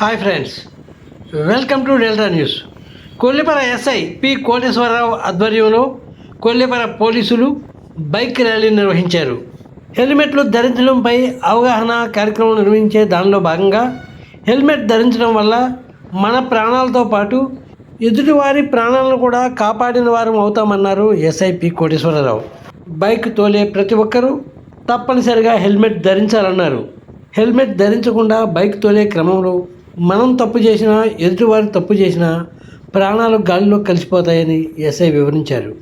Hi friends welcome to delta news. Kollipara SI P Koteswararao ఆధ్వర్యంలో కొల్లిపర పోలీసులు bike rally నిర్వహించారు. హెల్మెట్లు ధరించడంపై అవగాహన కార్యక్రమం నిర్వహించే దానిలో భాగంగా హెల్మెట్ ధరించడం వల్ల మన ప్రాణాలతో పాటు ఎదుటివారి ప్రాణాలను కూడా కాపాడిన వారం అవుతామన్నారు ఎస్ఐ పి కోటేశ్వరరావు. బైక్ తోలే ప్రతి ఒక్కరూ తప్పనిసరిగా హెల్మెట్ ధరించాలన్నారు. హెల్మెట్ ధరించకుండా బైక్ తోలే క్రమంలో మనం తప్పు చేసినా ఎదుటివారు తప్పు చేసినా ప్రాణాలు గాలిలో కలిసిపోతాయని ఎస్ఐ వివరించారు.